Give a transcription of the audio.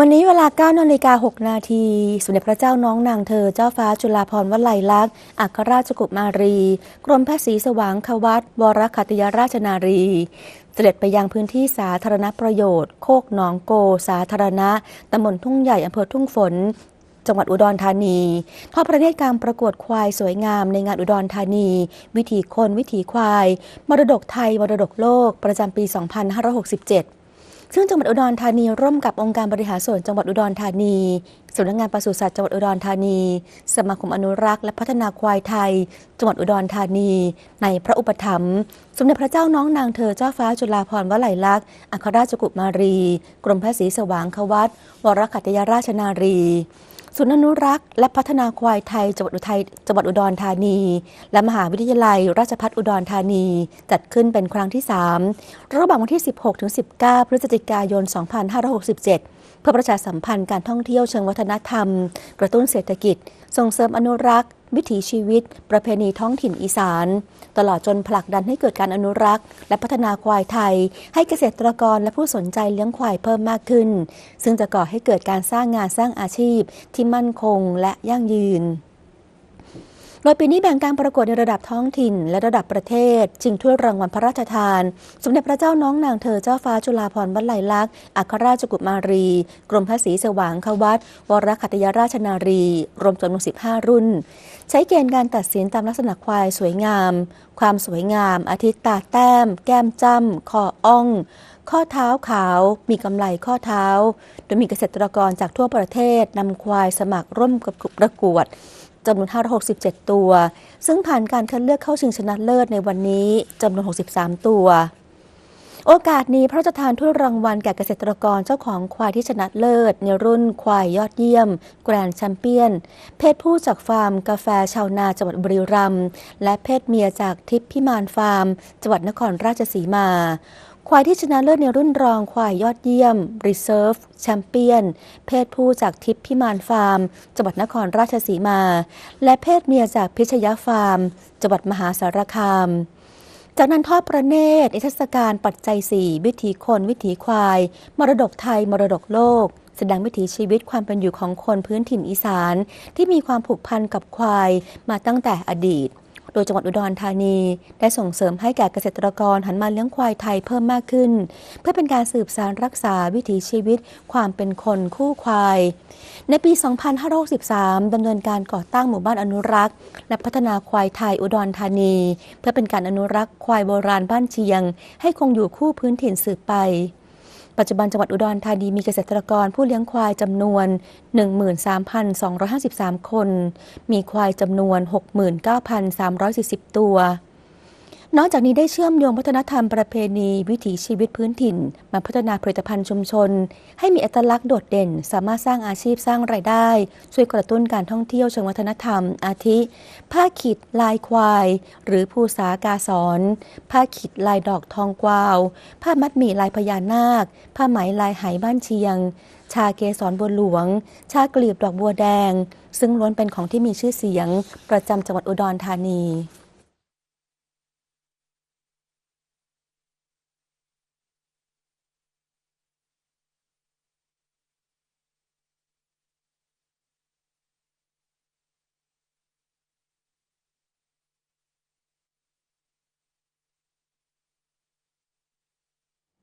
วันนี้เวลา9นาฬิกา6นาทีสมเด็จพระเจ้าน้องนางเธอเจ้าฟ้าจุฬาภรณ์วลัยลักษณ์อัครราชกุมารี กรมพระศรีสว่างควัตวรคัตยราชนารี เสด็จไปยังพื้นที่สาธารณประโยชน์ โคกหนองโก สาธารณะตำบลทุ่งใหญ่อำเภอทุ่งฝนจังหวัดอุดรธานีทอดประเทศการประกวดควายสวยงามในงานอุดรธานี วิถีคนวิถีควาย มรดกไทยมรดกโลกประจำปี 2567 ซึ่งจังหวัดอุดรธานีร่วมกับองค์การบริหารส่วนจังหวัดอุดรธานีสำนักงานปศุสัตว์จังหวัดอุดรธานี สมาคมอนุรักษ์และพัฒนาควายไทย จังหวัดอุดรธานี ในพระอุปถัมภ์สมเด็จพระเจ้าน้องนางเธอเจ้าฟ้าจุฬาภรณ์วลัยลักษณ์อัครราชกุมารี กรมพระศรีสว่างควัตวรคัตยราชนารี ศูนย์อนุรักษ์และพัฒนาควายไทยจังหวัดอุทัยจังหวัดอุดรธานี และมหาวิทยาลัย ราชภัฏอุดรธานี จัดขึ้นเป็นครั้งที่ 3 ระหว่างวันที่ 16 ถึง 19 พฤศจิกายน 2567 เพื่อประชาสัมพันธ์การท่องเที่ยวเชิงวัฒนธรรม กระตุ้นเศรษฐกิจ ส่งเสริมอนุรักษ์ วิถีชีวิต ประเพณีท้องถิ่นอีสาน ตลอดจนผลักดันให้เกิดการอนุรักษ์ และพัฒนาควายไทย ให้เกษตรกรและผู้สนใจเลี้ยงควายเพิ่มมากขึ้น ซึ่งจะก่อให้เกิดการสร้างงานสร้างอาชีพ ที่มั่นคงและยั่งยืนโดยปีนี้แบ่งการประกวดในระดับท้องถิ่นและระดับประเทศชิงถ้วยรางวัลพระราชทาน สมเด็จพระเจ้าน้องนางเธอเจ้าฟ้าจุฬาภรณ์วลัยลักษณ์อัครราชกุมารี กรมพระศรีสว่างควัตวรคัตยาราชนารี รวมจำนวน 15 รุ่น ใช้เกณฑ์การตัดสินตามลักษณะควายสวยงาม ความสวยงาม อาทิตตาแต้ม แก้มจ้ำคออ่อง ข้อเท้าขาว มีกำไลข้อเท้า โดยมีเกษตรกรจากทั่วประเทศนำควายสมัครร่วมกับประกวดจำนวน 567 ตัว ซึ่งผ่านการคัดเลือกเข้าชิงชนะเลิศในวันนี้จำนวน 63 ตัว โอกาสนี้พระราชทานถ้วยรางวัลแก่เกษตรกรเจ้าของควายที่ชนะเลิศ ในรุ่นควายยอดเยี่ยม แกรนด์แชมเปี้ยน เพศผู้จากฟาร์มกาแฟชาวนาจังหวัดบุรีรัมย์และเพศเมียจากทิพย์พิมานฟาร์มจังหวัดนครราชสีมาควายที่ชนะเลิศในรุ่นรองควายยอดเยี่ยม Reserve แชมเปี้ยน เพศผู้จากทิพย์พิมานฟาร์ม จังหวัดนครราชสีมา และเพศเมียจากพิชยฟาร์ม จังหวัดมหาสารคาม จากนั้นทอดประเนตรนิทรรศการปัจจัย 4 วิถีคน วิถีควาย มรดกไทย มรดกโลก แสดงวิถีชีวิตความเป็นอยู่ของคนพื้นถิ่นอีสาน ที่มีความผูกพันกับควายมาตั้งแต่อดีต ดยจังหวัดอุดรธานี ได้ส่งเสริมให้แก่เกษตรกรหันมาเลี้ยงควายไทยเพิ่มมากขึ้น เพื่อเป็นการสืบสานรักษาวิถีชีวิต ความเป็นคนคู่ควาย ในปี 2563ดำเนินการก่อตั้งหมู่บ้านอนุรักษ์ และพัฒนาควายไทยอุดรธานี เพื่อเป็นการอนุรักษ์ควายโบราณบ้านเชียง ให้คงอยู่คู่พื้นถิ่นสืบไป ปัจจุบันจังหวัดอุดรธานีมีเกษตรกรผู้เลี้ยงควายจำนวน 13,253 คน มีควายจำนวน 69,340 ตัว นอกจากนี้ได้เชื่อมโยงวัฒนธรรมประเพณีวิถีชีวิตพื้นถิ่น มาพัฒนาผลิตภัณฑ์ชุมชน ให้มีอัตลักษณ์โดดเด่น สามารถสร้างอาชีพสร้างรายได้ ช่วยกระตุ้นการท่องเที่ยวเชิงวัฒนธรรม อาทิ ผ้าขิดลายควาย หรือภูษากาสอนผ้าขิดลายดอกทองกวาว ผ้ามัดหมี่ลายพญานาค ผ้าไหมลายไหบ้านเชียง ชาเกสรบัวหลวง ชากลีบดอกบัวแดง ซึ่งล้วนเป็นของที่มีชื่อเสียง ประจำจังหวัดอุดรธานี